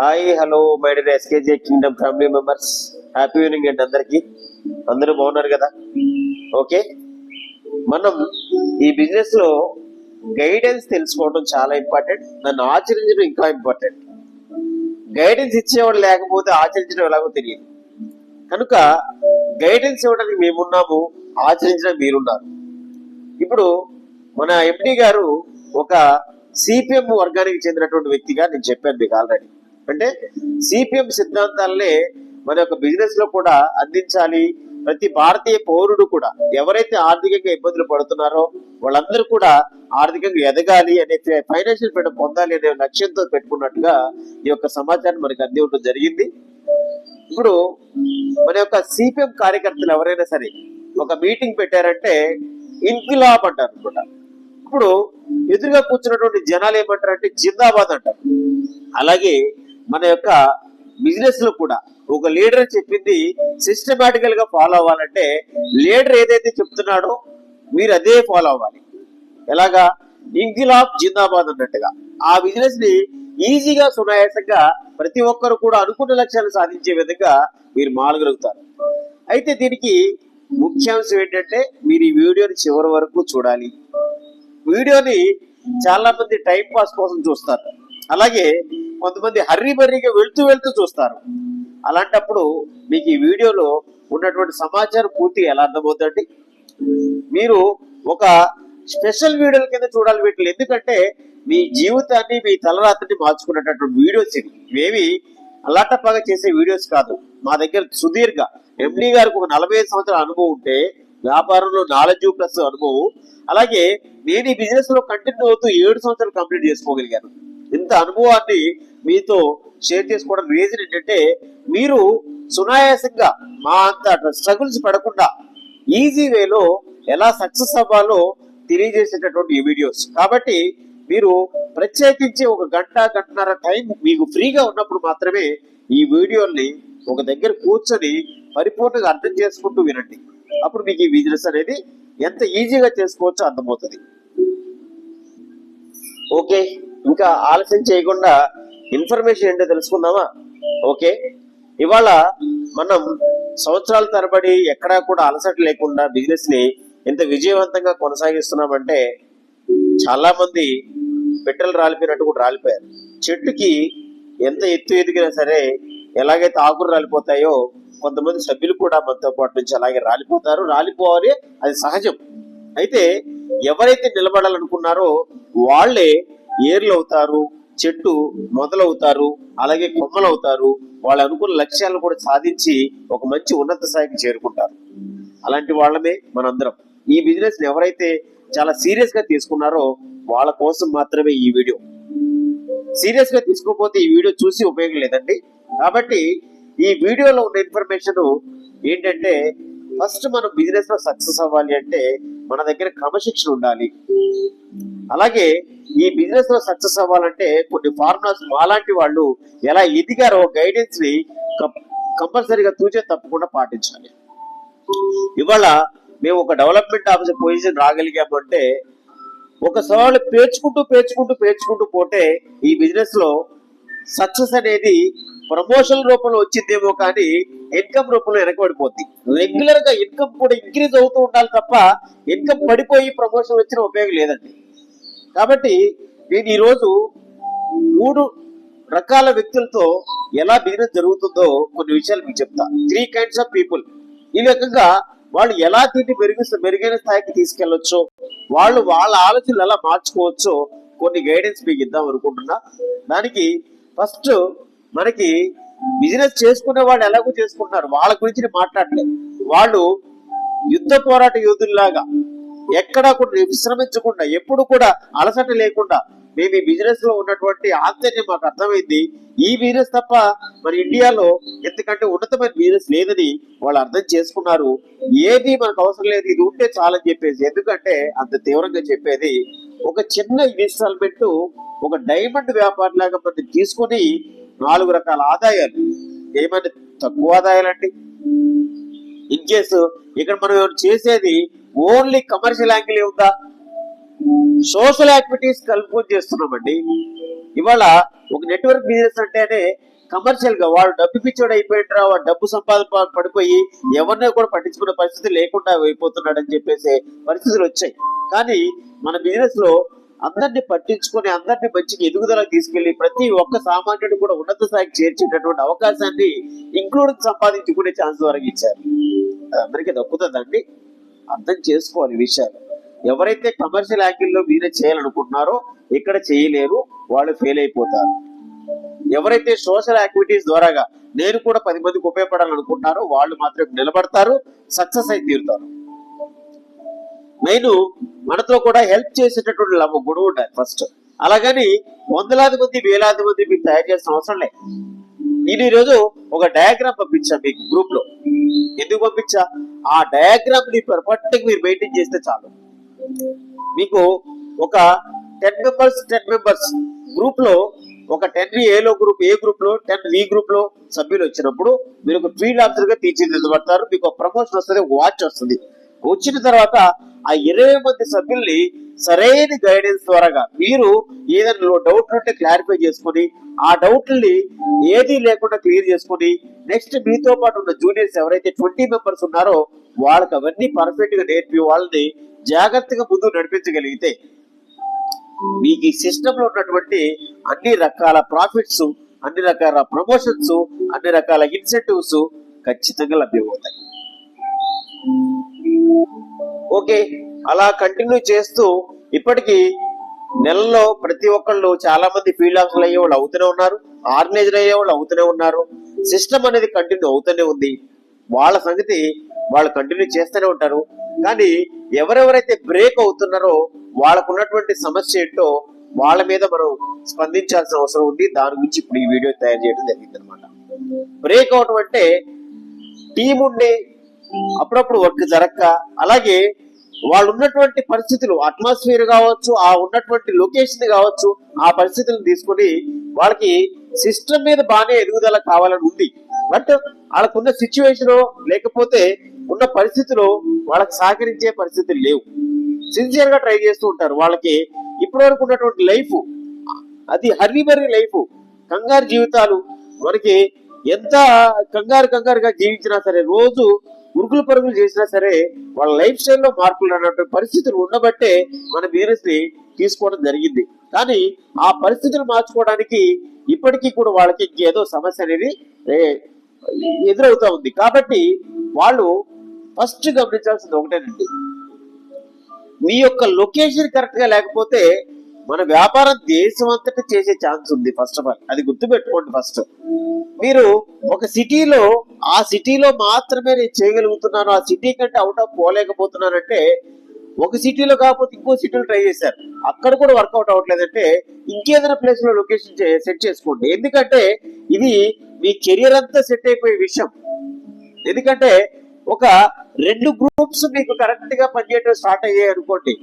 Hi hello my dear SKG kingdom family members happy evening అండి అందరికి అందరూ బాగున్నారు కదా ఓకే మనం ఈ బిజినెస్ లో గైడెన్స్ తెలుసుకోవడం చాలా ఇంపార్టెంట్ నన్ను ఆచరించడం ఇంకా ఇంపార్టెంట్ గైడెన్స్ ఇచ్చేవాడు లేకపోతే ఆచరించడం ఎలాగో తెలియదు కనుక గైడెన్స్ ఇవ్వడానికి మేమున్నాము ఆచరించడం మీరున్నారు ఇప్పుడు మన ఎంపీ గారు ఒక సిపిఎం వర్గానికి చెందినటువంటి వ్యక్తిగా నేను చెప్పాను మీకు ఆల్రెడీ అంటే సిపిఎం సిద్ధాంతాలనే మన యొక్క బిజినెస్ లో కూడా అందించాలి ప్రతి భారతీయ పౌరుడు కూడా ఎవరైతే ఆర్థికంగా ఇబ్బందులు పడుతున్నారో వాళ్ళందరూ కూడా ఆర్థికంగా ఎదగాలి అనే ఫైనాన్షియల్ ఫ్రీడమ్ పొందాలి అనే లక్ష్యంతో పెట్టుకున్నట్టుగా ఈ యొక్క సమాచారం మనకు అంది ఉండడం జరిగింది ఇప్పుడు మన యొక్క సిపిఎం కార్యకర్తలు ఎవరైనా సరే ఒక మీటింగ్ పెట్టారంటే ఇన్కిలాబ్ అంటారు అనుకుంటా ఇప్పుడు ఎదురుగా కూర్చున్నటువంటి జనాలు ఏమంటారు అంటే జిందాబాద్ అంటారు అలాగే మన యొక్క బిజినెస్ లో కూడా ఒక లీడర్ చెప్పింది సిస్టమేటికల్ గా ఫాలో అవ్వాలంటే లీడర్ ఏదైతే చెప్తున్నాడో మీరు అదే ఫాలో అవ్వాలి ఎలాగా ఇంకిలాబ్ జిందాబాద్ అన్నట్టుగా ఆ బిజినెస్ ని ఈజీగా సునాయాసంగా ప్రతి ఒక్కరు కూడా అనుకున్న లక్ష్యాలు సాధించే విధంగా మీరు మాలగలుగుతారు అయితే దీనికి ముఖ్యాంశం ఏంటంటే మీరు ఈ వీడియోని చివరి వరకు చూడాలి వీడియోని చాలా మంది టైం పాస్ కోసం చూస్తారు అలాగే కొంతమంది హర్రీ బర్రీగా వెళ్తూ వెళ్తూ చూస్తారు అలాంటప్పుడు మీకు ఈ వీడియోలో ఉన్నటువంటి సమాచారం పూర్తి ఎలా అర్థమవుతుంది మీరు ఒక స్పెషల్ వీడియోల కింద చూడాలి వీటిని ఎందుకంటే మీ జీవితాన్ని మీ తలరాత్రిని మార్చుకునేటటువంటి వీడియోస్ ఇవి ఇవేవి అల్లాటప్పగా చేసే వీడియోస్ కాదు మా దగ్గర సుదీర్ఘ ఎండీ గారికి ఒక నలభై సంవత్సరాల అనుభవం ఉంటే వ్యాపారంలో నాలెడ్జ్ ప్లస్ అనుభవం అలాగే నేను ఈ బిజినెస్ లో కంటిన్యూ అవుతూ ఏడు సంవత్సరాలు కంప్లీట్ చేసుకోగలిగాను ఇంత అనుభవాన్ని మీతో షేర్ చేసుకోవడం రీజన్ ఏంటంటే మీరు సునాయాసంగా మా అంత స్ట్రగుల్స్ పడకుండా ఈజీ వేలో ఎలా సక్సెస్ అవ్వాలో తెలియజేసేటటువంటి ఈ వీడియోస్ కాబట్టి మీరు ప్రత్యేకించి ఒక గంట గంటన్నర టైం మీకు ఫ్రీగా ఉన్నప్పుడు మాత్రమే ఈ వీడియోల్ని ఒక దగ్గర కూర్చొని పరిపూర్ణంగా అర్థం చేసుకుంటూ వినండి అప్పుడు మీకు ఈ బిజినెస్ అనేది ఎంత ఈజీగా చేసుకోవచ్చో అర్థమవుతుంది ఓకే ఇంకా ఆలస్యం చేయకుండా ఇన్ఫర్మేషన్ ఏంటో తెలుసుకుందామా ఓకే ఇవాళ మనం సంవత్సరాల తరబడి ఎక్కడా కూడా అలసట లేకుండా బిజినెస్ ని ఇంత విజయవంతంగా కొనసాగిస్తున్నామంటే చాలా మంది పెట్టెలు రాలిపోయినట్టు కూడా రాలిపోయారు చెట్టుకి ఎంత ఎత్తు ఎదిగినా సరే ఎలాగైతే ఆకులు రాలిపోతాయో కొంతమంది సభ్యులు కూడా మనతో పాటు నుంచి అలాగే రాలిపోతారు రాలిపోవాలి అది సహజం అయితే ఎవరైతే నిలబడాలనుకున్నారో వాళ్ళే ఏర్లు అవుతారు చెట్టు మొదలవుతారు అలాగే కొమ్మలవుతారు వాళ్ళు అనుకున్న లక్ష్యాలను కూడా సాధించి ఒక మంచి ఉన్నత స్థాయికి చేరుకుంటారు అలాంటి వాళ్ళమే మనందరం ఈ బిజినెస్ ఎవరైతే చాలా సీరియస్ గా తీసుకున్నారో వాళ్ళ కోసం మాత్రమే ఈ వీడియో సీరియస్ గా తీసుకోకపోతే ఈ వీడియో చూసి ఉపయోగం లేదండి కాబట్టి ఈ వీడియోలో ఉన్న ఇన్ఫర్మేషన్ ఏంటంటే ఫస్ట్ మనం బిజినెస్ లో సక్సెస్ అవ్వాలి అంటే మన దగ్గర క్రమశిక్షణ ఉండాలి అలాగే ఈ బిజినెస్ లో సక్సెస్ అవ్వాలంటే కొన్ని ఫార్ములాస్ మాలాంటి వాళ్ళు ఎలా ఎదిగారో గైడెన్స్ ని కంపల్సరీగా తూచే తప్పకుండా పాటించాలి ఇవాళ మేము ఒక డెవలప్మెంట్ ఆఫీసర్ పొజిషన్ రాగలిగాము ఒక ఒకసారి పేర్చుకుంటూ పేర్చుకుంటూ పేర్చుకుంటూ పోతే ఈ బిజినెస్ లో సక్సెస్ అనేది ప్రమోషన్ రూపంలో వచ్చిందేమో కానీ ఇన్కమ్ రూపంలో వెనకబడిపోద్ది రెగ్యులర్ గా ఇన్కమ్ కూడా ఇంక్రీజ్ అవుతూ ఉండాలి తప్ప ఇన్కమ్ పడిపోయి ప్రమోషన్ వచ్చిన ఉపయోగం లేదండి కాబట్టి నేను ఈరోజు మూడు రకాల వ్యక్తులతో ఎలా బిజినెస్ జరుగుతుందో కొన్ని విషయాలు మీకు చెప్తా త్రీ కైండ్స్ ఆఫ్ పీపుల్ ఈ రకంగా వాళ్ళు ఎలా దీన్ని మెరుగు మెరుగైన స్థాయికి తీసుకెళ్లొచ్చు వాళ్ళు వాళ్ళ ఆలోచనలు ఎలా మార్చుకోవచ్చో కొన్ని గైడెన్స్ మీకు ఇద్దాం అనుకుంటున్నా దానికి ఫస్ట్ మనకి బిజినెస్ చేసుకునే వాళ్ళు ఎలాగో చేసుకుంటున్నారు వాళ్ళ గురించి మాట్లాడలేదు వాళ్ళు యుద్ధ పోరాట యోధుల్లాగా ఎక్కడా కూడా విశ్రమించకుండా ఎప్పుడు కూడా అలసట లేకుండా మేము ఈ బిజినెస్ లో ఉన్నటువంటి ఆశ్చర్యం మాకు అర్థమైంది ఈ బిజినెస్ తప్ప మన ఇండియాలో ఎందుకంటే ఉన్నతమైన బిజినెస్ లేదని వాళ్ళు అర్థం చేసుకున్నారు ఏది మనకు అవసరం లేదు ఇది ఉంటే చాలని చెప్పేసి ఎందుకంటే అంత తీవ్రంగా చెప్పేది ఒక చిన్న ఇన్స్టాల్మెంట్ ఒక డైమండ్ వ్యాపారం లాగా మనం తీసుకొని నాలుగు రకాల ఆదాయాలు ఏమైనా తక్కువ ఆదాయాలండి ఇన్ కేసు ఇక్కడ మనం చేసేది ఓన్లీ కమర్షియల్ యాంగిల్ ఉందా సోషల్ యాక్టివిటీస్ కల్పన చేస్తున్నామండి ఇవాళ ఒక నెట్వర్క్ బిజినెస్ అంటేనే కమర్షియల్ గా వాడు డబ్బు పిచ్చోడు అయిపోయింటారా వాడు డబ్బు సంపాదన పడిపోయి ఎవరినో కూడా పట్టించుకునే పరిస్థితి లేకుండా అయిపోతున్నాడు అని చెప్పేసి పరిస్థితులు వచ్చాయి కానీ మన బిజినెస్ లో అందరినీ పట్టించుకొని అందరినీ మంచిగా ఎదుగుదల తీసుకెళ్లి ప్రతి ఒక్క సామాన్యుడు కూడా ఉన్నత స్థాయికి చేర్చేటటువంటి అవకాశాన్ని ఇంక్లూడింగ్ సంపాదించుకునే ఛాన్స్ ద్వారా ఇచ్చారు అందరికీ దక్కుతుందండి అర్థం చేసుకోవాలి విషయాలు ఎవరైతే కమర్షియల్ యాంగిల్లో మీరే చేయాలనుకుంటున్నారో ఇక్కడ చేయలేరు వాళ్ళు ఫెయిల్ అయిపోతారు ఎవరైతే సోషల్ యాక్టివిటీస్ ద్వారాగా నేను కూడా పది మందికి ఉపయోగపడాలనుకుంటున్నారో వాళ్ళు మాత్రం నిలబడతారు సక్సెస్ అయి తీరుతారు నేను మనతో కూడా హెల్ప్ చేసేటటువంటి గుణం ఉండాలి ఫస్ట్ అలాగని వందలాది మంది వేలాది మంది మీకు తయారు చేసిన అవసరం లేదు నేను ఈరోజు ఒక డయాగ్రామ్ పంపించా మీకు గ్రూప్ లో ఎందుకు పంపించా ఆ డయాగ్రామ్ ని పర్ఫెక్ట్ మీరు మెయింటైన్ చేస్తే చాలు మీకు ఒక ten members ten members group లో ఒక టెన్ ఏలో గ్రూప్ ఏ గ్రూప్ లో టెన్ వి గ్రూప్ లో సభ్యులు వచ్చినప్పుడు మీరు ఒక ఫీల్డ్ ఆఫీసర్ గా తీర్చిదిద్దబడతారు మీకు ప్రమోషన్ వస్తుంది వాచ్ వస్తుంది వచ్చిన తర్వాత ఆ ఇరవై మంది సభ్యుల్ని సరైన గైడెన్స్ ద్వారా మీరు ఏదైనా డౌట్ ఉంటే క్లారిఫై చేసుకుని ఆ డౌట్ని ఏది లేకుండా క్లియర్ చేసుకుని నెక్స్ట్ మీతో పాటు ఉన్న జూనియర్స్ ఎవరైతే ట్వంటీ మెంబర్స్ ఉన్నారో వాళ్ళకి అవన్నీ పర్ఫెక్ట్ గా నేర్పి వాళ్ళని జాగ్రత్తగా ముందు నడిపించగలిగితే మీకు ఈ సిస్టమ్ లో ఉన్నటువంటి అన్ని రకాల ప్రాఫిట్స్ అన్ని రకాల ప్రమోషన్స్ అన్ని రకాల ఇన్సెంటివ్స్ ఖచ్చితంగా లభ్యమవుతాయి ఓకే అలా కంటిన్యూ చేస్తూ ఇప్పటికీ నెలలో ప్రతి ఒక్కళ్ళు చాలా మంది ఫీల్డ్ ఆఫీసర్లు అయ్యే వాళ్ళు అవుతూనే ఉన్నారు ఆర్గనైజర్ అయ్యే వాళ్ళు అవుతూనే ఉన్నారు సిస్టమ్ అనేది కంటిన్యూ అవుతూనే ఉంది వాళ్ళ సంగతి వాళ్ళు కంటిన్యూ చేస్తూనే ఉంటారు కానీ ఎవరెవరైతే బ్రేక్ అవుతున్నారో వాళ్ళకున్నటువంటి సమస్య ఏంటో వాళ్ళ మీద మనం స్పందించాల్సిన అవసరం ఉంది దాని గురించి ఇప్పుడు ఈ వీడియో తయారు చేయడం జరిగింది అనమాట బ్రేక్ అవటం అంటే టీం ఉండే అప్పుడప్పుడు వర్క్ జరగక అలాగే వాళ్ళు ఉన్నటువంటి పరిస్థితులు అట్మాస్ఫియర్ కావచ్చు ఆ ఉన్నటువంటి లొకేషన్ కావచ్చు ఆ పరిస్థితులను తీసుకుని వాళ్ళకి సిస్టమ్ మీద బాగానే ఎదుగుదల కావాలని ఉంది బట్ వాళ్ళకున్న సిచ్యువేషన్ లేకపోతే ఉన్న పరిస్థితులు వాళ్ళకి సహకరించే పరిస్థితులు లేవు సిన్సియర్ గా ట్రై చేస్తూ ఉంటారు వాళ్ళకి ఇప్పటి ఉన్నటువంటి లైఫ్ అది హరి బర్రీ లైఫ్ కంగారు జీవితాలు మనకి ఎంత కంగారు కంగారుగా జీవించినా సరే రోజు ఉరుకులు పరుగులు చేసినా సరే వాళ్ళ లైఫ్ స్టైల్లో మార్పులు అనేటువంటి పరిస్థితులు ఉండబట్టే మన ని తీసుకోవడం జరిగింది కానీ ఆ పరిస్థితులు మార్చుకోవడానికి ఇప్పటికీ కూడా వాళ్ళకి ఏదో సమస్య అనేది ఎదురవుతా ఉంది కాబట్టి వాళ్ళు ఫస్ట్ గమనించాల్సింది ఒకటేనండి మీ యొక్క లొకేషన్ కరెక్ట్గా లేకపోతే మన వ్యాపారం దేశం అంతటా చేసే ఛాన్స్ ఉంది ఫస్ట్ ఆఫ్ ఆల్ అది గుర్తుపెట్టుకోండి ఫస్ట్ మీరు ఒక సిటీలో ఆ సిటీలో మాత్రమే నేను చేయగలుగుతున్నాను ఆ సిటీ కంటే అవుట్ ఆఫ్ పోలేకపోతున్నానంటే ఒక సిటీలో కాకపోతే ఇంకో సిటీలో ట్రై చేశారు అక్కడ కూడా వర్కౌట్ అవ్వట్లేదంటే ఇంకేదైనా ప్లేస్ లో లొకేషన్ సెట్ చేసుకోండి ఎందుకంటే ఇది మీ కెరియర్ అంతా సెట్ అయిపోయే విషయం ఎందుకంటే ఒక రెండు గ్రూప్స్ మీకు కరెక్ట్ గా పనిచేయడం స్టార్ట్ అయ్యాయి అనుకోండి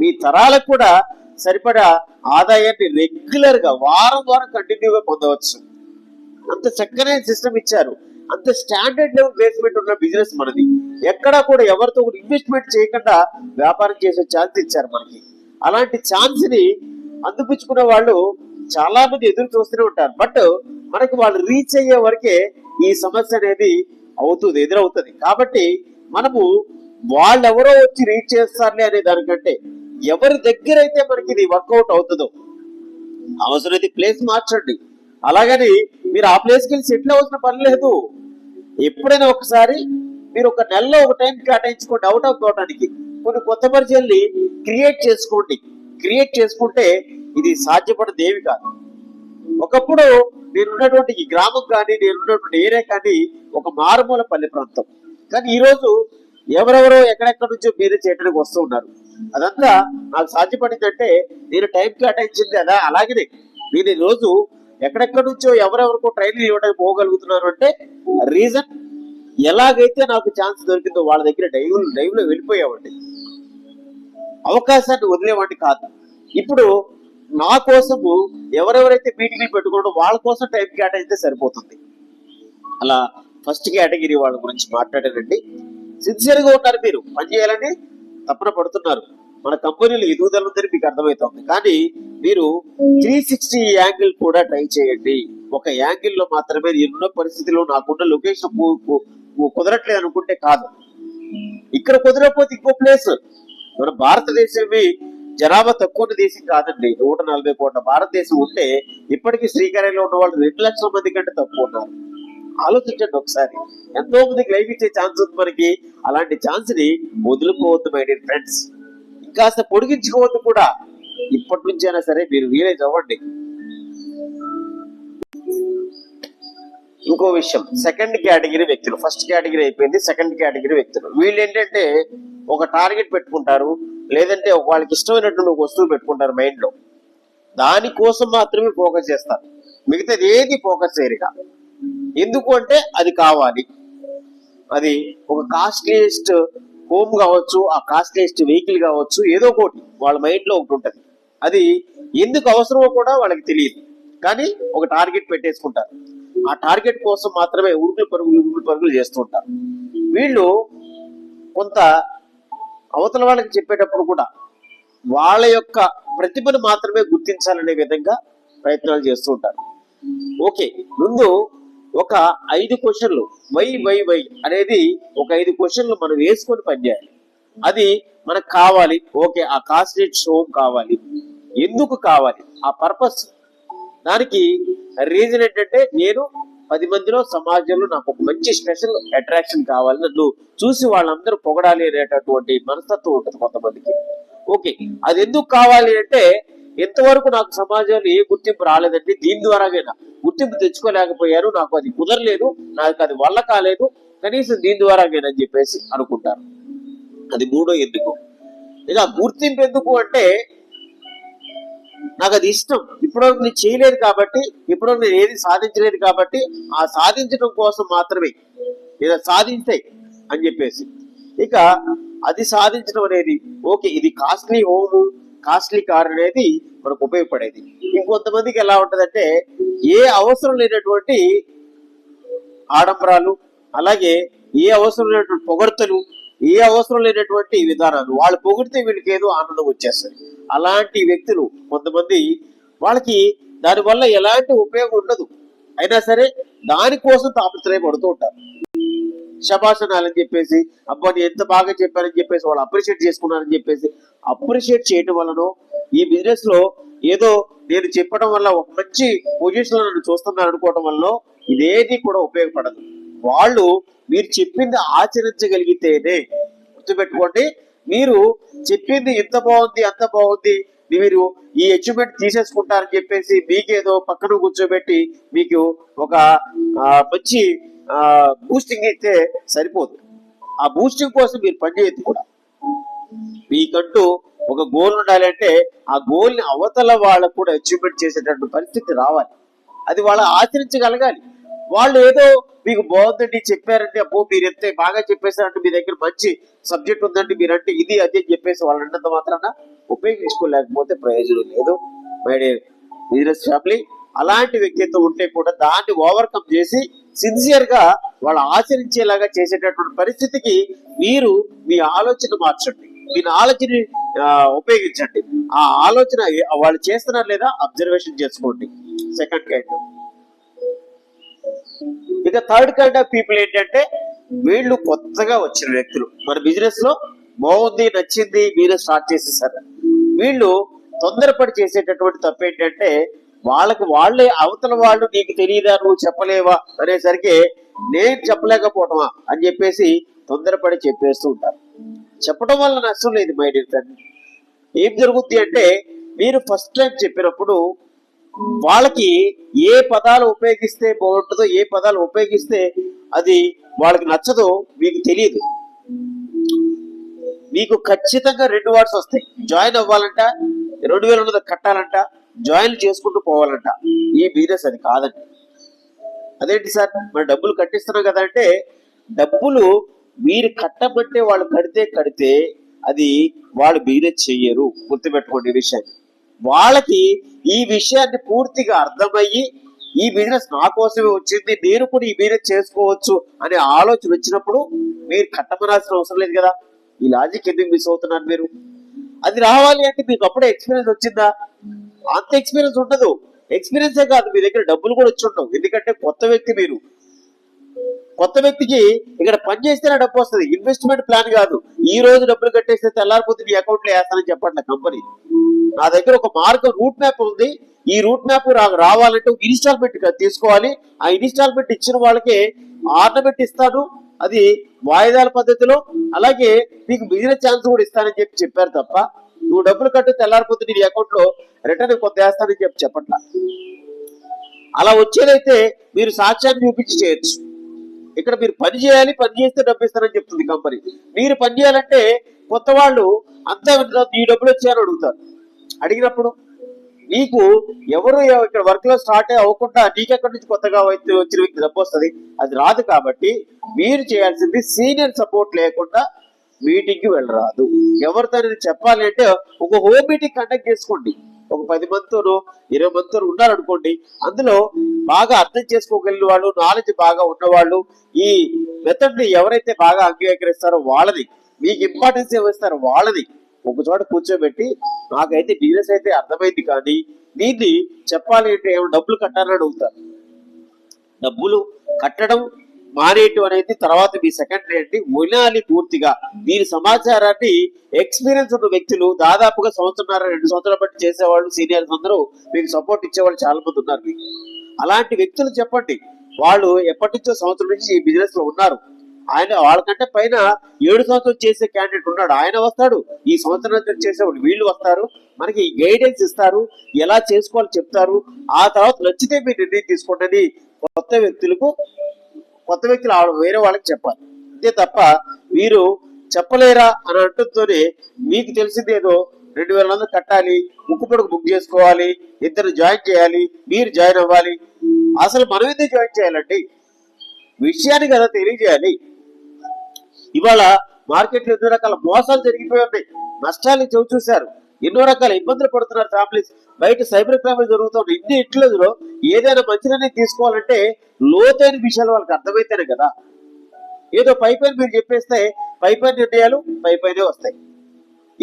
మీ తరాలకు కూడా సరిపడా ఆదాయాన్ని రెగ్యులర్ గా వారం వారం కంటిన్యూగా పొందవచ్చు అంత చక్కనే సిస్టమ్ ఇచ్చారు అంత స్టాండర్డ్ లెవెల్ బేస్మెంట్ ఉన్న బిజినెస్ మనది ఎక్కడా కూడా ఎవరితో కూడా ఇన్వెస్ట్మెంట్ చేయకుండా వ్యాపారం చేసే ఛాన్స్ ఇచ్చారు మనకి అలాంటి ఛాన్స్ ని అందిపించుకున్న వాళ్ళు చాలా మంది ఎదురు చూస్తూనే ఉంటారు బట్ మనకి వాళ్ళు రీచ్ అయ్యే వరకే ఈ సమస్య అనేది అవుతుంది ఎదురవుతుంది కాబట్టి మనము వాళ్ళెవరో వచ్చి రీచ్ చేస్తారులే అనే దానికంటే ఎవరి దగ్గర అయితే మనకి ఇది వర్కౌట్ అవుతుందో అవసరమైతే ప్లేస్ మార్చండి అలాగని మీరు ఆ ప్లేస్కి వెళ్ళి సెటిల్ అవసరం పని లేదు ఎప్పుడైనా ఒకసారి మీరు ఒక నెలలో ఒక టైం కేటాయించుకోండి అవుట్ ఆఫ్ తోటానికి కొన్ని కొత్త పరిచయాల్ని క్రియేట్ చేసుకోండి క్రియేట్ చేసుకుంటే ఇది సాధ్యపడేది ఏమి కాదు ఒకప్పుడు నేనున్నటువంటి ఈ గ్రామం కానీ నేనున్నటువంటి ఏరియా కానీ ఒక మారుమూల పల్లె ప్రాంతం కానీ ఈరోజు ఎవరెవరో ఎక్కడెక్కడ నుంచో మీరే చేయడానికి వస్తూ ఉన్నారు అదంతా నాకు సాధ్యపడిందంటే నేను టైం కేటాయించింది అదే అలాగే నేను ఈ రోజు ఎక్కడెక్కడి నుంచో ఎవరెవరికో ట్రైనింగ్ ఇవ్వడానికి పోగలుగుతున్నారు అంటే రీజన్ ఎలాగైతే నాకు ఛాన్స్ దొరికిందో వాళ్ళ దగ్గర డైవ్ డైవ్ లో వెళ్ళిపోయేవాడి అవకాశాన్ని వదిలేవాడిని కాదు ఇప్పుడు నా కోసము ఎవరెవరైతే మీటింగ్లు పెట్టుకుంటో వాళ్ళ కోసం టైం కేటాయిస్తే సరిపోతుంది అలా ఫస్ట్ కేటగిరీ వాళ్ళ గురించి మాట్లాడారండి సిన్సియర్గా ఉన్నారు మీరు పని చేయాలని తపన పడుతున్నారు మన కంపెనీలు ఎదుగుదల ఉందని మీకు అర్థమవుతుంది కానీ మీరు త్రీ సిక్స్టీ యాంగిల్ కూడా ట్రై చేయండి ఒక యాంగిల్ లో మాత్రమే ఎన్నో పరిస్థితుల్లో నాకున్న లొకేషన్ కుదరట్లేదు అనుకుంటే కాదు ఇక్కడ కుదరకపోతే ఇంకో ప్లేస్ మన భారతదేశమే జనాభా తక్కువ దేశం కాదండి నూట నలభై కోట్ల భారతదేశం ఉంటే ఇప్పటికీ శ్రీకారంలో ఉన్న వాళ్ళు రెండు లక్షల మంది కంటే తక్కువ ఉన్నారు ఆలోచించండి ఒకసారి ఎంతో మందికి లైఫ్ ఇచ్చే ఛాన్స్ ఉంది మనకి అలాంటి ఛాన్స్ ని వదులుకోవద్దు మై డియర్ ఫ్రెండ్స్ ఇంకాస్త పొడిగించుకోవద్దు కూడా ఇప్పటి అయినా సరే మీరు వీలైజ్ అవ్వండి ఇంకో విషయం సెకండ్ కేటగిరీ వ్యక్తులు ఫస్ట్ కేటగిరీ అయిపోయింది సెకండ్ కేటగిరీ వ్యక్తులు వీళ్ళు ఏంటంటే ఒక టార్గెట్ పెట్టుకుంటారు లేదంటే వాళ్ళకి ఇష్టమైనటువంటి ఒక వస్తువు పెట్టుకుంటారు మైండ్లో దానికోసం మాత్రమే ఫోకస్ చేస్తారు మిగతాది ఏది ఫోకస్ చేయరుగా ఎందుకు అంటే అది కావాలి అది ఒక కాస్ట్లీయెస్ట్ హోమ్ కావచ్చు ఆ కాస్ట్లీయెస్ట్ వెహికల్ కావచ్చు ఏదో ఒకటి వాళ్ళ మైండ్లో ఒకటి ఉంటుంది అది ఎందుకు అవసరమో కూడా వాళ్ళకి తెలియదు కానీ ఒక టార్గెట్ పెట్టేసుకుంటారు ఆ టార్గెట్ కోసం మాత్రమే ఉరుకులు పరుగులు ఉరుకులు పరుగులు చేస్తుంటారు వీళ్ళు కొంత అవతల వాళ్ళకి చెప్పేటప్పుడు కూడా వాళ్ళ యొక్క ప్రతిభను మాత్రమే గుర్తించాలనే విధంగా ప్రయత్నాలు చేస్తూ ఉంటారు ఓకే ముందు ఒక ఐదు క్వశ్చన్లు వై వై వై అనేది ఒక ఐదు క్వశ్చన్లు మనం వేసుకొని పనిచేయాలి అది మనకు కావాలి ఓకే ఆ కాన్సన్ట్రేట్ షో కావాలి ఎందుకు కావాలి ఆ పర్పస్ దానికి రీజన్ ఏంటంటే నేను పది మందిలో సమాజంలో నాకు ఒక మంచి స్పెషల్ అట్రాక్షన్ కావాలి నన్ను చూసి వాళ్ళందరూ పొగడాలి అనేటటువంటి మనస్తత్వం ఉంటుంది కొంతమందికి ఓకే అది ఎందుకు కావాలి అంటే ఎంతవరకు నాకు సమాజంలో ఏ గుర్తింపు రాలేదండి దీని ద్వారాగైనా గుర్తింపు తెచ్చుకోలేకపోయారు నాకు అది కుదరలేదు నాకు అది వల్ల కాలేదు కనీసం దీని ద్వారాగైనా అని చెప్పేసి అనుకుంటారు అది మూడో ఎందుకు ఇక గుర్తింపు ఎందుకు అంటే నాకు అది ఇష్టం ఇప్పటివరకు నేను చేయలేదు కాబట్టి ఇప్పటివరకు నేను ఏది సాధించలేదు కాబట్టి ఆ సాధించడం కోసం మాత్రమే లేదా సాధించే అని చెప్పేసి ఇక అది సాధించడం అనేది ఓకే ఇది కాస్ట్లీ హోము కాస్ట్లీ కార్ అనేది మనకు ఉపయోగపడేది ఇంకొంతమందికి ఎలా ఉంటుందంటే ఏ అవసరం లేనటువంటి ఆడంబరాలు అలాగే ఏ అవసరం లేనటువంటి పొగడ్తలు ఏ అవసరం లేనటువంటి విధానాలు వాళ్ళు పొగిడితే వీళ్ళకి ఏదో ఆనందం వచ్చేస్తుంది అలాంటి వ్యక్తులు కొంతమంది వాళ్ళకి దానివల్ల ఎలాంటి ఉపయోగం ఉండదు అయినా సరే దానికోసం తాపత్రయపడుతూ ఉంటారు శబాసనాలని చెప్పేసి అబ్బా నేను ఎంత బాగా చెప్పానని చెప్పేసి వాళ్ళు అప్రిషియేట్ చేసుకున్నారని చెప్పేసి అప్రిషియేట్ చేయడం వలన ఈ బిజినెస్ లో ఏదో నేను చెప్పడం వల్ల ఒక మంచి పొజిషన్ లో నన్ను చూస్తున్నాను అనుకోవడం వల్ల ఇదేది కూడా ఉపయోగపడదు వాళ్ళు మీరు చెప్పింది ఆచరించగలిగితేనే గుర్తుపెట్టుకోండి మీరు చెప్పింది ఎంత బాగుంది అంత బాగుంది మీరు ఈ అచీవ్మెంట్ తీసేసుకుంటారని చెప్పేసి మీకేదో పక్కన కూర్చోబెట్టి మీకు ఒక మంచి బూస్టింగ్ ఇస్తే సరిపోదు ఆ బూస్టింగ్ కోసం మీరు పనిచేయద్దు కూడా మీకంటూ ఒక గోల్ ఉండాలంటే ఆ గోల్ని అవతల వాళ్ళకు కూడా అచీవ్మెంట్ చేసేటటువంటి పరిస్థితి రావాలి అది వాళ్ళ ఆచరించగలగాలి వాళ్ళు ఏదో మీకు బాగుందండి చెప్పారంటే అబ్బో మీరు ఎంత బాగా చెప్పేశారంటే మీ దగ్గర మంచి సబ్జెక్ట్ ఉందండి మీరంటే ఇది అది అని చెప్పేసి వాళ్ళు అన్నంత మాత్రాన ఉపయోగించుకోలేకపోతే ప్రయోజనం లేదు మై డియర్ బిజినెస్ ఫ్యామిలీ అలాంటి వ్యక్తిత్వం ఉంటే కూడా దాన్ని ఓవర్కమ్ చేసి సిన్సియర్ గా వాళ్ళు ఆచరించేలాగా చేసేటటువంటి పరిస్థితికి మీరు మీ ఆలోచన మార్చండి మీ ఆలోచన ఉపయోగించండి ఆ ఆలోచన వాళ్ళు చేస్తున్నారు లేదా అబ్జర్వేషన్ చేసుకోండి సెకండ్ కైండ్ ఇక థర్డ్ కైండ్ ఆఫ్ పీపుల్ ఏంటంటే వీళ్ళు కొత్తగా వచ్చిన వ్యక్తులు మన బిజినెస్ లో బాగుంది నచ్చింది మీరే స్టార్ట్ చేసేసారు వీళ్ళు తొందరపడి చేసేటటువంటి తప్పు ఏంటంటే వాళ్ళకు వాళ్ళే అవతల వాళ్ళు నీకు తెలియదా నువ్వు చెప్పలేవా అనేసరికి నేను చెప్పలేకపోవటమా అని చెప్పేసి తొందరపడి చెప్పేస్తూ ఉంటారు చెప్పడం వల్ల నష్టం లేదు మైండ్ ఫ్రెండ్ ఏం జరుగుద్ది అంటే మీరు ఫస్ట్ టైం చెప్పినప్పుడు వాళ్ళకి ఏ పదాలు ఉపయోగిస్తే బాగుంటుందో ఏ పదాలు ఉపయోగిస్తే అది వాళ్ళకి నచ్చదో మీకు తెలియదు మీకు ఖచ్చితంగా రెండు వర్డ్స్ వస్తాయి జాయిన్ అవ్వాలంట రెండు వేల వందలు కట్టాలంట జాయిన్ చేసుకుంటూ పోవాలంట ఈ బిజినెస్ అది కాదండి అదేంటి సార్ మన డబ్బులు కట్టిస్తున్నాం కదా అంటే డబ్బులు మీరు కట్టబట్టే వాళ్ళు కడితే కడితే అది వాళ్ళు బిజినెస్ చెయ్యరు గుర్తుపెట్టుకోండి విషయాన్ని వాళ్ళకి ఈ విషయాన్ని పూర్తిగా అర్థమయ్యి ఈ బిజినెస్ నా కోసమే వచ్చింది నేను కూడా ఈ బిజినెస్ చేసుకోవచ్చు అనే ఆలోచన వచ్చినప్పుడు మీరు కట్టమనాల్సిన అవసరం లేదు కదా ఈ లాజిక్ ఎందుకు మిస్ అవుతున్నారు మీరు అది రావాలి అంటే మీకు అప్పుడే ఎక్స్పీరియన్స్ వచ్చిందా అంత ఎక్స్పీరియన్స్ ఉండదు ఎక్స్పీరియన్సే కాదు మీ దగ్గర డబ్బులు కూడా వచ్చి ఉండవు ఎందుకంటే కొత్త వ్యక్తి మీరు కొత్త వ్యక్తికి ఇక్కడ పనిచేస్తేనే డబ్బు వస్తుంది ఇన్వెస్ట్మెంట్ ప్లాన్ కాదు ఈ రోజు డబ్బులు కట్టేస్తే తెల్లారిపోతే మీ అకౌంట్ లో వేస్తానని చెప్పట్లే కంపెనీ నా దగ్గర ఒక మార్గం రూట్ మ్యాప్ ఉంది ఈ రూట్ మ్యాప్ రావాలంటే ఇన్స్టాల్మెంట్ తీసుకోవాలి ఆ ఇన్స్టాల్మెంట్ ఇచ్చిన వాళ్ళకి ఆర్నమెంట్ ఇస్తాను అది వాయిదాల పద్ధతిలో అలాగే మీకు మిగిలిన ఛాన్స్ కూడా ఇస్తానని చెప్పి చెప్పారు తప్ప నువ్వు డబ్బులు కట్టు తెల్లారిపోతే నీ అకౌంట్ లో రిటర్న్ కొంత వేస్తానని చెప్పి చెప్పట్లా అలా వచ్చేదైతే మీరు సాక్ష్యాన్ని చూపించి చేయొచ్చు ఇక్కడ మీరు పని చేయాలి పని చేస్తే డబ్బు ఇస్తారని చెప్తుంది కంపెనీ మీరు పని చేయాలంటే కొత్త వాళ్ళు అంతా ఈ డబ్బులు వచ్చాయని అడుగుతారు అడిగినప్పుడు నీకు ఎవరు ఇక్కడ వర్క్ లో స్టార్ట్ అవ్వకుండా నీకెక్కడి నుంచి కొత్తగా వచ్చిన వ్యక్తి డబ్బు వస్తుంది అది రాదు కాబట్టి మీరు చేయాల్సింది సీనియర్ సపోర్ట్ లేకుండా మీటింగ్ కి వెళ్ళరాదు ఎవరితో చెప్పాలి అంటే ఒక హోమ్ మీటింగ్ కండక్ట్ చేసుకోండి ఒక పది మందితోనో ఇరవై మందితో ఉన్నారనుకోండి అందులో బాగా అర్థం చేసుకోగలిగిన వాళ్ళు నాలెడ్జ్ బాగా ఉన్నవాళ్ళు ఈ ని ఎవరైతే బాగా అంగీకరిస్తారో వాళ్ళది మీకు ఇంపార్టెన్స్ ఏమిస్తారో వాళ్ళది ఒక చోట కూర్చోబెట్టి నాకైతే బిజినెస్ అయితే అర్థమైంది కానీ దీన్ని చెప్పాలి అంటే ఏమో డబ్బులు కట్టాలని అడుగుతారు డబ్బులు కట్టడం మానేయటం అనేది తర్వాత మీ సెకండరీ అండి వినాలి పూర్తిగా దీని సమాచారాన్ని ఎక్స్పీరియన్స్ ఉన్న వ్యక్తులు దాదాపుగా సంవత్సరంన్నర రెండు సంవత్సరాల బట్టి చేసేవాళ్ళు సీనియర్స్ అందరూ మీకు సపోర్ట్ ఇచ్చేవాళ్ళు చాలా మంది ఉన్నారు మీకు అలాంటి వ్యక్తులు చెప్పండి వాళ్ళు ఎప్పటి నుంచో సంవత్సరం నుంచి ఈ బిజినెస్ లో ఉన్నారు ఆయన వాళ్ళకంటే పైన ఏడు సంవత్సరం చేసే క్యాండిడేట్ ఉన్నాడు ఆయన వస్తాడు ఈ సంవత్సరం చేసేవాడు వీళ్ళు వస్తారు మనకి గైడెన్స్ ఇస్తారు ఎలా చేసుకోవాలో చెప్తారు ఆ తర్వాత నచ్చితే మీరు నిర్ణయం తీసుకోండి కొత్త వ్యక్తులకు కొత్త వ్యక్తులు ఆవిడ వేరే వాళ్ళకి చెప్పాలి అంతే తప్ప మీరు చెప్పలేరా అని అంటుతోనే మీకు తెలిసిందేదో రెండు వేల మంది కట్టాలి ముక్కు పొడుకు బుక్ చేసుకోవాలి ఇద్దరు జాయిన్ చేయాలి మీరు జాయిన్ అవ్వాలి అసలు మనం ఎందుకు జాయిన్ చేయాలండి విషయాన్ని కదా తెలియజేయాలి ఇవాళ మార్కెట్లో ఎన్నో రకాల మోసాలు జరిగిపోయి ఉన్నాయి నష్టాలు చవి చూశారు ఎన్నో రకాల ఇబ్బందులు పడుతున్నారు ఫ్యామిలీస్ బయట సైబర్ క్రైమ్లు జరుగుతున్న ఇన్ని ఇంట్లో ఏదైనా మంచిదని తీసుకోవాలంటే లోతైన విషయాలు వాళ్ళకి అర్థమైతేనే కదా ఏదో పై పైన మీరు చెప్పేస్తే పై పైన నిర్ణయాలు పై పైనే వస్తాయి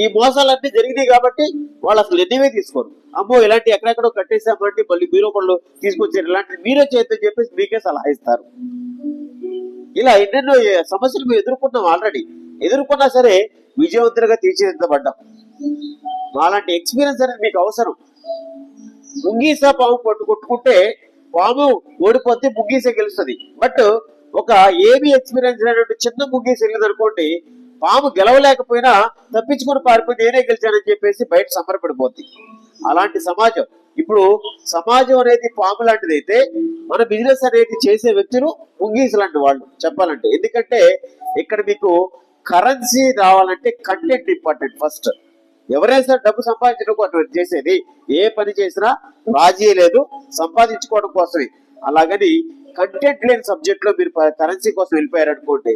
ఈ మోసాలన్నీ జరిగినాయి కాబట్టి వాళ్ళు అసలు ఎన్నివే తీసుకోరు అమ్మో ఇలాంటి ఎక్కడెక్కడో కట్టేసామంటే మళ్ళీ మీరు పనులు తీసుకొచ్చారు ఇలాంటి మీరే చేయొద్దని చెప్పేసి మీకే సలహా ఇస్తారు ఇలా ఎన్నెన్నో సమస్యలు మేము ఎదుర్కొన్నాం ఆల్రెడీ ఎదుర్కొన్నా సరే విజయవంతంగా తీర్చిదిద్దబడ్డాం అలాంటి ఎక్స్పీరియన్స్ అనేది మీకు అవసరం ముంగీస పాము పట్టు కొట్టుకుంటే పాము ఓడిపోతే ముంగీస గెలుస్తుంది బట్ ఒక ఏమి ఎక్స్పీరియన్స్ అయినటువంటి చిన్న ముగ్గీస వెళ్ళదనుకోండి పాము గెలవలేకపోయినా తప్పించుకుని పారిపోయి నేనే గెలిచానని చెప్పేసి బయట సమరపడిపోద్ది అలాంటి సమాజం ఇప్పుడు సమాజం అనేది పాము లాంటిది అయితే మన బిజినెస్ అనేది చేసే వ్యక్తులు ముంగీస్ లాంటి వాళ్ళు చెప్పాలంటే ఎందుకంటే ఇక్కడ మీకు కరెన్సీ రావాలంటే కంటెంట్ ఇంపార్టెంట్ ఫస్ట్ ఎవరైనా డబ్బు సంపాదించడం అటువంటి చేసేది ఏ పని చేసినా రాజీ లేదు సంపాదించుకోవడం కోసమే అలాగని కంటెంట్ లేని సబ్జెక్ట్ లో మీరు కరెన్సీ కోసం వెళ్ళిపోయారు అనుకోండి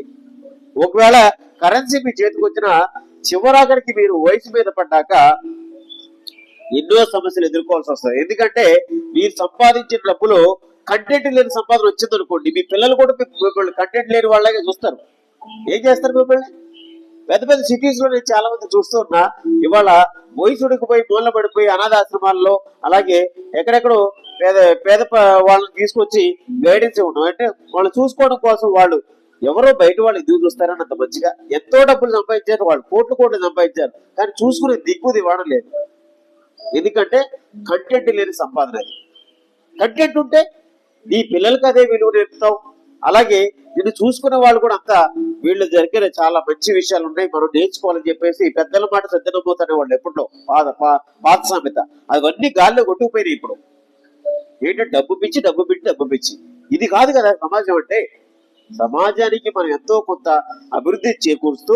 ఒకవేళ కరెన్సీ మీ చేతికి వచ్చిన చివరాఖరికి మీరు వయసు మీద పడ్డాక ఎన్నో సమస్యలు ఎదుర్కోవాల్సి వస్తుంది ఎందుకంటే మీరు సంపాదించిన డబ్బులు కంటెంట్ లేని సంపాదన వచ్చింది అనుకోండి మీ పిల్లలు కూడా మిమ్మల్ని కంటెంట్ లేని వాళ్ళగా చూస్తారు ఏం చేస్తారు మిమ్మల్ని పెద్ద పెద్ద సిటీస్ లో నేను చాలా మంది చూస్తున్నా ఇవాళ వయసుడికి పోయి మూల పడిపోయి అనాథాశ్రమాల్లో అలాగే ఎక్కడెక్కడో పేద పేద వాళ్ళని తీసుకొచ్చి గైడెన్స్ ఇవ్వడం అంటే వాళ్ళు చూసుకోవడం కోసం వాళ్ళు ఎవరో బయట వాళ్ళు ఎదురు చూస్తారని అంత మంచిగా ఎంతో డబ్బులు సంపాదించారు వాళ్ళు కోట్లు కోట్లు సంపాదించారు కానీ చూసుకునే దిక్కు దివాణం లేదు ఎందుకంటే కంటెంట్ లేని సంపాదన అది కంటెంట్ ఉంటే నీ పిల్లలకి అదే విలువ నేర్పుతావు అలాగే నిన్ను చూసుకునే వాళ్ళు కూడా అంతా వీళ్ళు జరిగిన చాలా మంచి విషయాలు ఉన్నాయి మనం నేర్చుకోవాలని చెప్పేసి పెద్దల మాట సజ్జనబోతనే వాళ్ళు ఎప్పుడో పాత పాత సామెత అవన్నీ గాల్లో కొట్టుకుపోయినాయి ఇప్పుడు ఏంటంటే డబ్బు పిచ్చి డబ్బు పిచ్చి డబ్బు పిచ్చి ఇది కాదు కదా సమాజం అంటే సమాజానికి మనం ఎంతో కొంత అభివృద్ధి చేకూరుస్తూ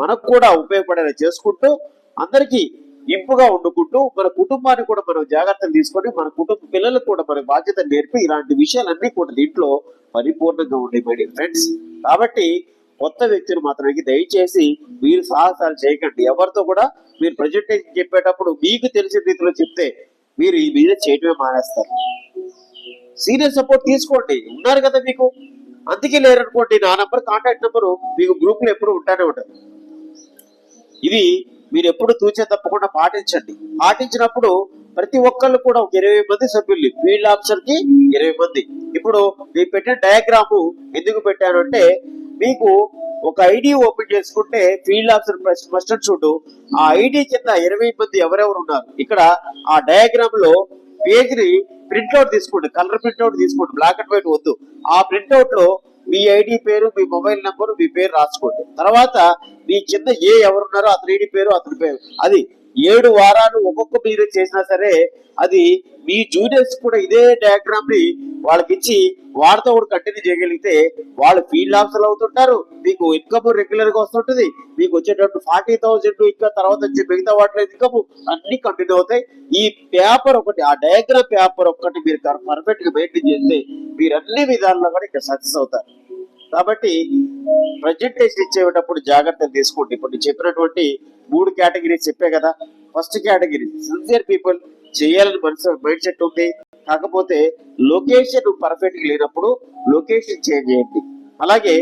మనకు కూడా ఉపయోగపడేలా చేసుకుంటూ అందరికీ ఇంపుగా ఉండుకుంటూ మన కుటుంబాన్ని కూడా మనం జాగ్రత్తలు తీసుకొని మన కుటుంబ పిల్లలకు కూడా మన బాధ్యత నేర్పి ఇలాంటి విషయాలన్నీ కూడా దీంట్లో పరిపూర్ణంగా ఉండే మై ఫ్రెండ్స్ కాబట్టి కొత్త వ్యక్తులు మాత్రానికి దయచేసి మీరు సాహసాలు చేయకండి ఎవరితో కూడా మీరు ప్రజెంటేషన్ చెప్పేటప్పుడు మీకు తెలిసిన రీతిలో చెప్తే మీరు ఈ మీద చేయటమే మానేస్తారు సీనియర్ సపోర్ట్ తీసుకోండి ఉన్నారు కదా మీకు అందుకే లేరనుకోండి నా నంబర్ కాంటాక్ట్ నెంబరు మీకు లో ఎప్పుడు ఉంటానే ఉంటుంది ఇది మీరు ఎప్పుడు తూచే తప్పకుండా పాటించండి పాటించినప్పుడు ప్రతి ఒక్కళ్ళు కూడా ఒక ఇరవై మంది సభ్యులు ఫీల్డ్ ఆఫీసర్ కి ఇరవై మంది ఇప్పుడు మీరు పెట్టిన డయాగ్రాము ఎందుకు పెట్టాను అంటే మీకు ఒక ఐడి ఓపెన్ చేసుకుంటే ఫీల్డ్ ఆఫీసర్ ఫస్ట్ చూడు ఆ ఐడి కింద ఇరవై మంది ఎవరెవరు ఉన్నారు ఇక్కడ ఆ డయాగ్రామ్ లో పేజ్ ని ప్రింట్అవుట్ తీసుకోండి కలర్ ప్రింట్అవుట్ తీసుకోండి బ్లాక్ అండ్ వైట్ వద్దు ఆ ప్రింట్అవుట్ లో మీ ఐడి పేరు మీ మొబైల్ నెంబర్ మీ పేరు రాసుకోండి తర్వాత మీ కింద ఏ ఎవరున్నారో అతని ఐడి పేరు అతని పేరు అది ఏడు వారాలు ఒక్కొక్క మీరు చేసినా సరే అది మీ జూనియర్స్ కూడా ఇదే డయాగ్రామ్ ని వాళ్ళకి ఇచ్చి వాళ్ళతో కూడా కంటిన్యూ చేయగలిగితే వాళ్ళు ఫీల్డ్ ఆఫీసర్ అవుతుంటారు మీకు ఇన్కమ్ రెగ్యులర్ గా వస్తుంటుంది మీకు వచ్చేటట్టు ఫార్టీ థౌసండ్ ఇంకా తర్వాత వచ్చి మిగతా వాటిలో ఇన్కమ్ అన్ని కంటిన్యూ అవుతాయి ఈ పేపర్ ఒకటి ఆ డయాగ్రామ్ పేపర్ ఒకటి మీరు పర్ఫెక్ట్ గా మెయింటైన్ చేస్తే మీరు అన్ని విధాల్లో కూడా ఇక్కడ సక్సెస్ అవుతారు కాబట్టి ప్రజెంటేషన్ ఇచ్చేటప్పుడు జాగ్రత్త తీసుకోండి ఇప్పుడు చెప్పినటువంటి మూడు కేటగిరీస్ చెప్పే కదా ఫస్ట్ కేటగిరీ సిన్సియర్ పీపుల్ చేయాలని మనసు మైండ్ సెట్ ఉంది కాకపోతే లొకేషన్ పర్ఫెక్ట్ లేనప్పుడు లొకేషన్ చేంజ్ చేయండి అలాగే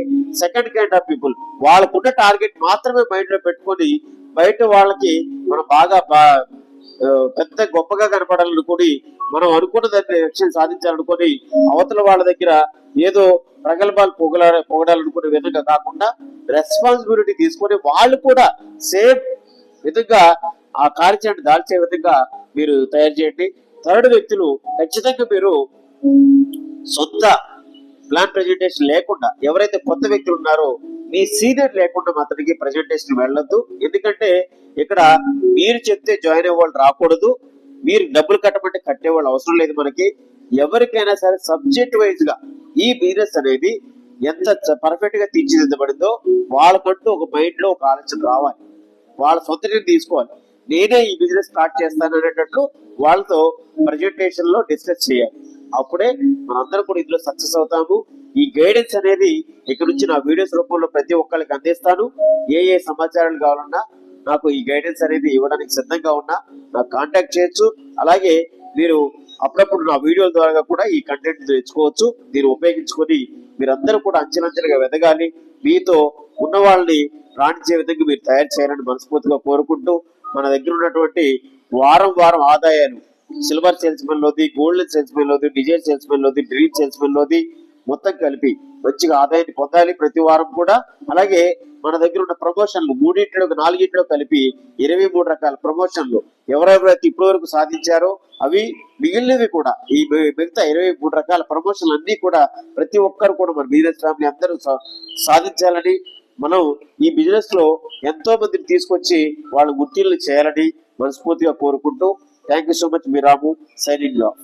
సెకండ్ క్యాండ్ ఆఫ్ పీపుల్ వాళ్ళకున్న టార్గెట్ మాత్రమే మైండ్ లో పెట్టుకొని బయట వాళ్ళకి మనం బాగా పెద్ద గొప్పగా కనపడాలనుకుని మనం అనుకున్న దగ్గర లక్ష్యం సాధించాలనుకుని అవతల వాళ్ళ దగ్గర ఏదో ప్రగల్భాలు పొగల పొగడాలనుకునే విధంగా కాకుండా రెస్పాన్సిబిలిటీ తీసుకొని వాళ్ళు కూడా సేమ్ విధంగా ఆ కార్యచరణ దాల్చే విధంగా మీరు తయారు చేయండి థర్డ్ వ్యక్తులు ఖచ్చితంగా మీరు సొంత ప్లాన్ ప్రజెంటేషన్ లేకుండా ఎవరైతే కొత్త వ్యక్తులు ఉన్నారో మీ సీనియర్ లేకుండా అతనికి ప్రజెంటేషన్ వెళ్ళొద్దు ఎందుకంటే ఇక్కడ మీరు చెప్తే జాయిన్ అయ్యేవాళ్ళు రాకూడదు మీరు డబ్బులు కట్టమంటే కట్టేవాళ్ళు అవసరం లేదు మనకి ఎవరికైనా సరే సబ్జెక్ట్ వైజ్ గా ఈ బిజినెస్ అనేది ఎంత పర్ఫెక్ట్ గా తీర్చిదిద్దబడిందో వాళ్ళకంటూ ఒక మైండ్ లో ఒక ఆలోచన రావాలి వాళ్ళ సొంత తీసుకోవాలి నేనే ఈ బిజినెస్ స్టార్ట్ చేస్తాను అనేటట్లు వాళ్ళతో ప్రజెంటేషన్ లో డిస్కస్ చేయాలి అప్పుడే మనందరం కూడా ఇందులో సక్సెస్ అవుతాము ఈ గైడెన్స్ అనేది ఇక్కడ నుంచి నా వీడియోస్ రూపంలో ప్రతి ఒక్కరికి అందిస్తాను ఏ ఏ సమాచారాలు కావాలన్నా నాకు ఈ గైడెన్స్ అనేది ఇవ్వడానికి సిద్ధంగా ఉన్నా నాకు కాంటాక్ట్ చేయొచ్చు అలాగే మీరు అప్పుడప్పుడు నా వీడియోల ద్వారా కూడా ఈ కంటెంట్ తెచ్చుకోవచ్చు దీన్ని ఉపయోగించుకొని మీరందరూ కూడా అంచెలంచెలుగా వెదగాలి మీతో ఉన్న వాళ్ళని రాణించే విధంగా మీరు తయారు చేయాలని మనస్ఫూర్తిగా కోరుకుంటూ మన దగ్గర ఉన్నటువంటి వారం వారం ఆదాయాలు సిల్వర్ సేల్స్ మెన్ లోది గోల్డ్ సేల్స్ మెన్ లోది డిజైన్ సేల్స్ మెన్ లోది డ్రీమ్ సేల్స్ మెన్ లోది మొత్తం కలిపి మంచిగా ఆదాయాన్ని పొందాలి ప్రతి వారం కూడా అలాగే మన దగ్గర ఉన్న ప్రమోషన్లు మూడింటిలో నాలుగింటిలో కలిపి ఇరవై మూడు రకాల ప్రమోషన్లు ఎవరెవరైతే ఇప్పటి వరకు సాధించారో అవి మిగిలినవి కూడా ఈ మిగతా ఇరవై మూడు రకాల ప్రమోషన్లు అన్ని కూడా ప్రతి ఒక్కరు కూడా మన బిజినెస్ ఫ్యామిలీ అందరూ సాధించాలని మనం ఈ బిజినెస్ లో ఎంతో మందిని తీసుకొచ్చి వాళ్ళు ఉత్తీర్ణులు చేయాలని మనస్ఫూర్తిగా కోరుకుంటూ Thank you so much, Mirabu. Signing off.